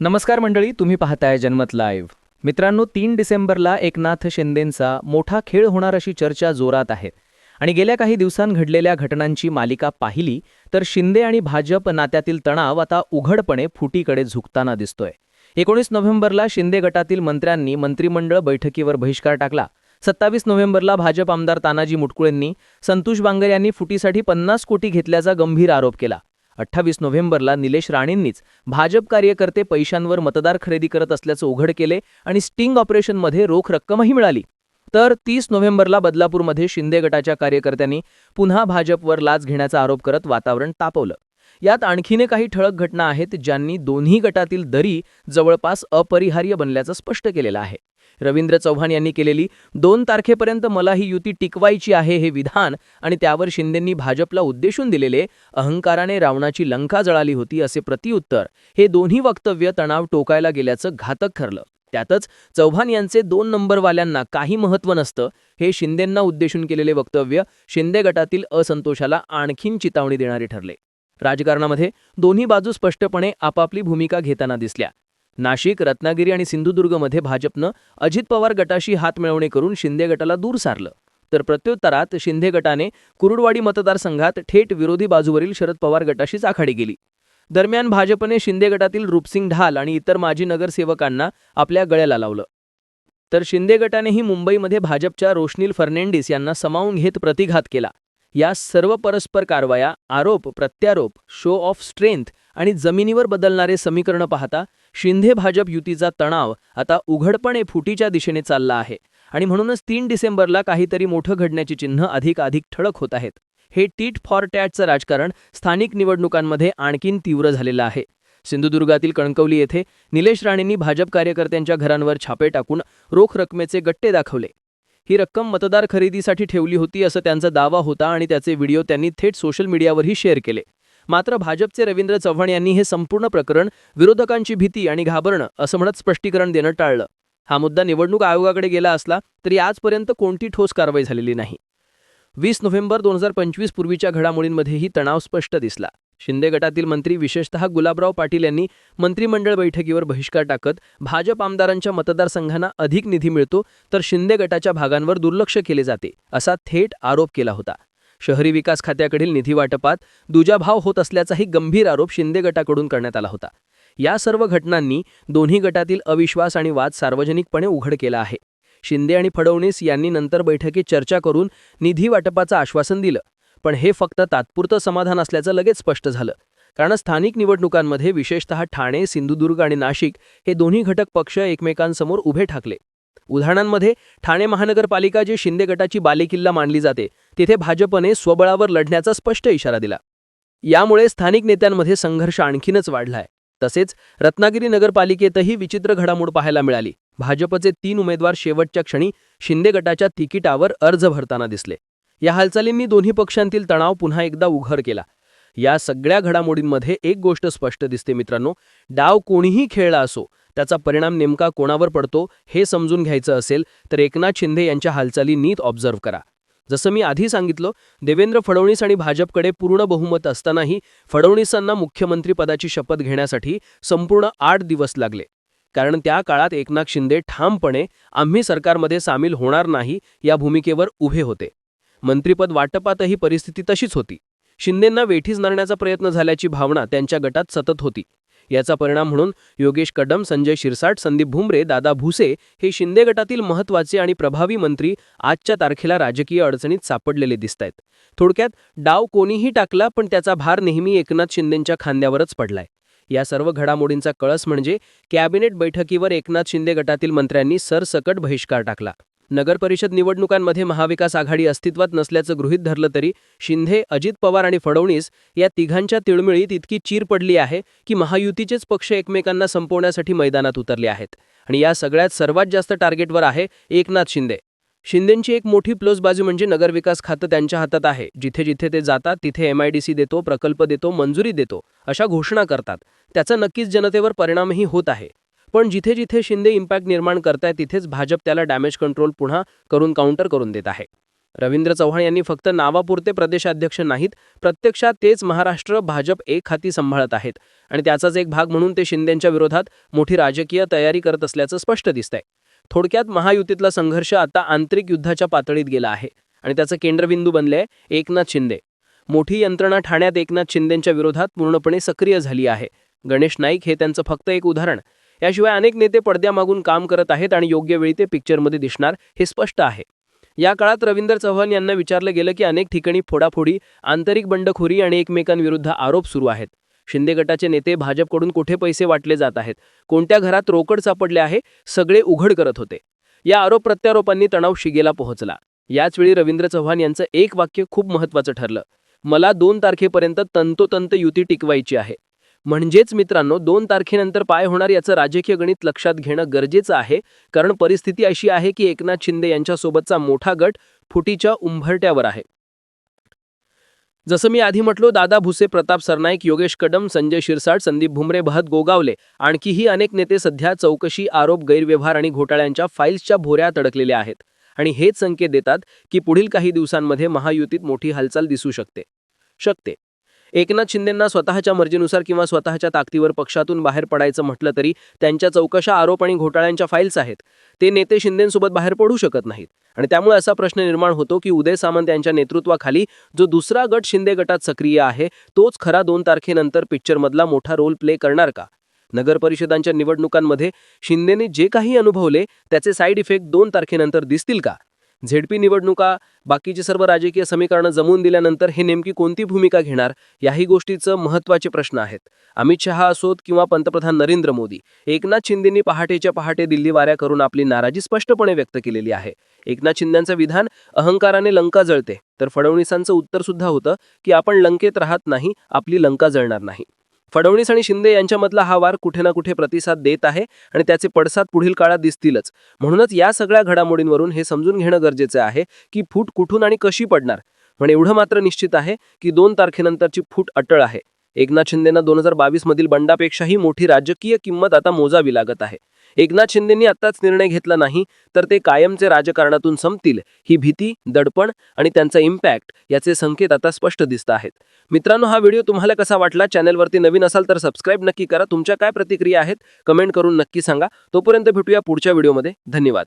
नमस्कार मंडळी तुम्ही पाहताय जन्मत लाईव्ह मित्रांनो तीन डिसेंबरला एकनाथ शिंदेंचा मोठा खेळ होणार अशी चर्चा जोरात आहे. आणि गेल्या काही दिवसांत घडलेल्या घटनांची मालिका पाहिली तर शिंदे आणि भाजप नात्यातील तणाव आता उघडपणे फुटीकडे झुकताना दिसतोय. एकोणीस नोव्हेंबरला शिंदे गटातील मंत्र्यांनी मंत्रिमंडळ बैठकीवर बहिष्कार टाकला. सत्तावीस नोव्हेंबरला भाजप आमदार तानाजी मुटकुळेंनी संतोष बांगर यांनी फुटीसाठी पन्नास कोटी घेतल्याचा गंभीर आरोप केला. अठ्ठावीस नोव्हेंबरला निलेश राणेंनीच भाजप कार्यकर्ते पैशांवर मतदार खरेदी करत असल्याचं उघड केले आणि स्टिंग ऑपरेशनमध्ये रोख रक्कमही मिळाली. तर तीस नोव्हेंबरला बदलापूरमध्ये शिंदे गटाच्या कार्यकर्त्यांनी पुन्हा भाजपवर लाच घेण्याचा आरोप करत वातावरण तापवलं. यात आणखीने काही ठळक घटना आहेत ज्यांनी दोन्ही गटातील दरी जवळपास अपरिहार्य बनल्याचं स्पष्ट केलेलं आहे. रवींद्र चव्हाण यांनी केलेली दोन तारखेपर्यंत मला ही युती टिकवायची आहे हे विधान आणि त्यावर शिंदेंनी भाजपला उद्देशून दिलेले अहंकाराने रावणाची लंका जळाली होती असे प्रतिउत्तर हे दोन्ही वक्तव्य तणाव टोकायला गेल्याचं घातक ठरलं. त्यातच चव्हाण यांचे दोन नंबरवाल्यांना काही महत्त्व नसतं हे शिंदेंना उद्देशून केलेले वक्तव्य शिंदे गटातील असंतोषाला आणखीन चितावणी देणारे ठरले. राजकारणामध्ये दोन्ही बाजू स्पष्टपणे आपापली भूमिका घेताना दिसल्या. नाशिक रत्नागिरी आणि सिंधुदुर्गमध्ये भाजपनं अजित पवार गटाशी हात मिळवणे करून शिंदे गटाला दूर सारलं. तर प्रत्युत्तरात शिंदे गटाने कुरुडवाडी मतदारसंघात थेट विरोधी बाजूवरील शरद पवार गटाशीच आखाडी गेली दरम्यान भाजपने शिंदे गटातील रूपसिंग ढाल आणि इतर माजी नगरसेवकांना आपल्या गळ्याला लावलं. तर शिंदे गटानेही मुंबईमध्ये भाजपच्या रोशनील फर्नांडिस यांना समावून घेत प्रतिघात केला. या सर्व परस्पर कारवाया आरोप प्रत्यारोप शो ऑफ स्ट्रेंथ आणि जमिनीवर बदलणारे समीकरण पाहता शिंदे भाजप युतीचा तणाव आता उघडपणे फुटीच्या दिशेने चालला आहे. आणि म्हणूनच तीन डिसेंबरला काहीतरी मोठं घडण्याची चिन्ह अधिक अधिक ठळक होत आहेत. हे टीट फॉर टॅटचं राजकारण स्थानिक निवडणुकांमध्ये आणखीन तीव्र झालेलं आहे. सिंधुदुर्गातील कणकवली येथे निलेश राणेंनी भाजप कार्यकर्त्यांच्या घरांवर छापे टाकून रोख रकमेचे गट्टे दाखवले. ही रक्कम मतदार खरेदीसाठी ठेवली होती असं त्यांचा दावा होता आणि त्याचे व्हिडिओ त्यांनी थेट सोशल मीडियावरही शेअर केले. मात्र भाजपचे रवींद्र चव्हाण यांनी हे संपूर्ण प्रकरण विरोधकांची भीती आणि घाबरणं असं म्हणत स्पष्टीकरण देणं टाळलं. हा मुद्दा निवडणूक आयोगाकडे गेला असला तरी आजपर्यंत कोणती ठोस कारवाई झालेली नाही. वीस नोव्हेंबर दोन हजार पंचवीस पूर्वीच्या घडामोडींमध्येही तणाव स्पष्ट दिसला. शिंदे गटातील मंत्री विशेषतः गुलाबराव पाटील यांनी मंत्रिमंडळ बैठकीवर बहिष्कार टाकत भाजप आमदारांच्या मतदारसंघांना अधिक निधी मिळतो तर शिंदे गटाच्या भागांवर दुर्लक्ष केले जाते असा थेट आरोप केला होता. शहरी विकास खात्याकडील निधी वाटपात दुजाभाव होत असल्याचाही गंभीर आरोप शिंदे गटाकडून करण्यात आला होता. या सर्व घटनांनी दोन्ही गटातील अविश्वास आणि वाद सार्वजनिकपणे उघड केला आहे. शिंदे आणि फडणवीस यांनी नंतर बैठकीत चर्चा करून निधी वाटपाचं आश्वासन दिलं. पण हे फक्त तात्पुरतं समाधान असल्याचं लगेच स्पष्ट झालं. कारण स्थानिक निवडणुकांमध्ये विशेषतः ठाणे सिंधुदुर्ग आणि नाशिक हे दोन्ही घटक पक्ष एकमेकांसमोर उभे ठाकले. उदाहरणांमध्ये ठाणे महानगरपालिका जे शिंदे गटाची बालेकिल्ला मानली जाते तिथे भाजपने स्वबळावर लढण्याचा स्पष्ट इशारा दिला. यामुळे स्थानिक नेत्यांमध्ये संघर्ष आणखीनच वाढलाय. तसेच रत्नागिरी नगरपालिकेतही विचित्र घडामोड पाहायला मिळाली. भाजपचे तीन उमेदवार शेवटच्या क्षणी शिंदे गटाच्या तिकिटावर अर्ज भरताना दिसले. या हालचालींनी दोन्ही पक्षांतील तणाव पुन्हा एकदा उघड केला. या सगळ्या घडामोडींमध्ये एक गोष्ट स्पष्ट दिसते मित्रांनो डाव कोणीही खेळला असो त्याचा परिणाम नेमका कोणावर पडतो हे समजून घ्यायचं असेल तर एकनाथ शिंदे यांच्या हालचाली नीट ऑब्झर्व्ह करा. जसं मी आधी सांगितलं देवेंद्र फडणवीस आणि भाजपकडे पूर्ण बहुमत असतानाही फडणवीसांना मुख्यमंत्रीपदाची शपथ घेण्यासाठी संपूर्ण आठ दिवस लागले. कारण त्या काळात एकनाथ शिंदे ठामपणे आम्ही सरकारमध्ये सामील होणार नाही या भूमिकेवर उभे होते. मंत्रिपद वाटपातही परिस्थिती तशीच होती. शिंदेंना वेठीस धरण्याचा प्रयत्न झाल्याची भावना त्यांच्या गटात सतत होती. याचा परिणाम म्हणून योगेश कदम संजय शिरसाट संदीप भुमरे दादा भुसे हे शिंदे गटातील महत्त्वाचे आणि प्रभावी मंत्री आजच्या तारखेला राजकीय अडचणीत सापडलेले दिसतायत. थोडक्यात डाव कोणीही टाकला पण त्याचा भार नेहमी एकनाथ शिंदेंच्या खांद्यावरच पडलाय. या सर्व घडामोडींचा कळस म्हणजे कॅबिनेट बैठकीवर एकनाथ शिंदे गटातील मंत्र्यांनी सरसकट बहिष्कार टाकला. नगरपरिषद निवडणुकांमध्ये महाविकास आघाडी अस्तित्वात नसल्याचं गृहीत धरलं तरी शिंदे अजित पवार आणि फडणवीस या तिघांच्या तिळमिळीत इतकी चीर पडली आहे की महायुतीचेच पक्ष एकमेकांना संपवण्यासाठी मैदानात उतरले आहेत. आणि या सगळ्यात सर्वात जास्त टार्गेटवर आहे एकनाथ शिंदे. शिंदेंची एक मोठी प्लस बाजू म्हणजे नगरविकास खातं त्यांच्या हातात आहे. जिथे जिथे ते जातात तिथे एमआयडीसी देतो प्रकल्प देतो मंजुरी देतो अशा घोषणा करतात. त्याचा नक्कीच जनतेवर परिणामही होत आहे. पण जिथे जिथे शिंदे इम्पॅक्ट निर्माण करताय तिथेच भाजप त्याला डॅमेज कंट्रोल पुन्हा करून काउंटर करून देत आहे. रवींद्र चव्हाण यांनी फक्त नावापुरते प्रदेशाध्यक्ष नाहीत प्रत्यक्षात तेच महाराष्ट्र भाजप एक हाती सांभाळत आहेत. आणि त्याचाच एक भाग म्हणून ते शिंदेंच्या विरोधात मोठी राजकीय तयारी करत असल्याचं स्पष्ट दिसतंय. थोडक्यात महायुतीतला संघर्ष आता आंतरिक युद्धाच्या पातळीत गेला आहे. आणि त्याचं केंद्रबिंदू बनले एकनाथ शिंदे. मोठी यंत्रणा ठाण्यात एकनाथ शिंदेंच्या विरोधात पूर्णपणे सक्रिय झाली आहे. गणेश नाईक हे त्यांचं फक्त एक उदाहरण. याशिवाय अनेक नेते पडद्यामागून काम करत आहेत आणि योग्य वेळी ते पिक्चरमध्ये दिसणार हे स्पष्ट आहे. या काळात रवींद्र चव्हाण यांना विचारलं गेलं की अनेक ठिकाणी फोडाफोडी आंतरिक बंडखोरी आणि एकमेकांविरुद्ध आरोप सुरू आहेत. शिंदे गटाचे नेते भाजपकडून कुठे पैसे वाटले जात आहेत? कोणत्या घरात रोकड सापडले आहे? सगळे उघड करत होते. या आरोप प्रत्यारोपांनी तणाव शिगेला पोहोचला. याचवेळी रवींद्र चव्हाण यांचं एक वाक्य खूप महत्त्वाचं ठरलं. मला दोन तारखेपर्यंत तंतोतंत युती टिकवायची आहे. म्हणजेच मित्रांनो दोन तारखेनंतर काय होणार याचं राजकीय गणित लक्षात घेणं गरजेचं आहे. कारण परिस्थिती अशी आहे की एकनाथ शिंदे यांच्यासोबतचा मोठा गट फुटीच्या उंभरट्यावर आहे. जसं मी आधी म्हटलो दादा भुसे प्रताप सरनाईक योगेश कदम संजय शिरसाट संदीप भुमरे बहत गोगावले आणखीही अनेक नेते सध्या चौकशी आरोप गैरव्यवहार आणि घोटाळ्यांच्या फाईल्सच्या भोऱ्यात अडकलेले आहेत. आणि हेच संकेत देतात की पुढील काही दिवसांमध्ये महायुतीत मोठी हालचाल दिसू शकते. शकते. एकनाथ शिंदेंना स्वतःच्या मर्जीनुसार किंवा स्वतःच्या ताकदीवर पक्षातून बाहेर पडायचं म्हटलं तरी त्यांच्या चौकशा आरोप आणि घोटाळ्यांच्या फाईल्स आहेत. ते नेते शिंदेंसोबत बाहेर पडू शकत नाहीत. आणि त्यामुळे असा प्रश्न निर्माण होतो की उदय सामंत यांच्या नेतृत्वाखाली जो दुसरा गट शिंदे गटात सक्रिय आहे तोच खरा दोन तारखेनंतर पिक्चरमधला मोठा रोल प्ले करणार का? नगर परिषदांच्या निवडणुकांमध्ये शिंदेने जे काही अनुभवले त्याचे साईड इफेक्ट दोन तारखेनंतर दिसतील का? झेडपी निवडणुका बाकीची सर्व राजकीय समीकरणं जमवून दिल्यानंतर हे नेमकी कोणती भूमिका घेणार याही गोष्टीचं महत्त्वाचे प्रश्न आहेत. अमित शहा असोत किंवा पंतप्रधान नरेंद्र मोदी एकनाथ शिंदेंनी पहाटेच्या पहाटे दिल्ली वाऱ्या करून आपली नाराजी स्पष्टपणे व्यक्त केलेली आहे. एकनाथ शिंदेचं विधान अहंकाराने लंका जळते तर फडणवीसांचं उत्तर सुद्धा होतं की आपण लंकेत राहत नाही आपली लंका जळणार नाही. फडणवीस आणि शिंदे यांच्यामधला हा वार कुठे ना कुठे प्रतिसाद देत आहे आणि त्याचे पडसाद पुढील काळात दिसतीलच. म्हणूनच या सगळ्या घडामोडींवरून हे समजून घेणं गरजेचं आहे की फूट कुठून आणि कशी पडणार. पण एवढं मात्र निश्चित आहे की दोन तारखेनंतरची फूट अटळ आहे. एकनाथ शिंदेना दोन हजार बावीस मधील बंडापेक्षाही मोठी राजकीय किंमत आता मोजावी लागत आहे. एकनाथ शिंदेंनी आत्ताच निर्णय घेतला नाही तर ते कायमचे राजकारणातून संपतील ही भीती दडपण आणि त्यांचा इम्पॅक्ट याचे संकेत आता स्पष्ट दिसत आहेत. मित्रांनो हा व्हिडिओ तुम्हाला कसा वाटला चॅनलवरती नवीन असाल तर सबस्क्राईब नक्की करा. तुमच्या काय प्रतिक्रिया आहेत कमेंट करून नक्की सांगा. तोपर्यंत भेटूया पुढच्या व्हिडिओमध्ये. धन्यवाद.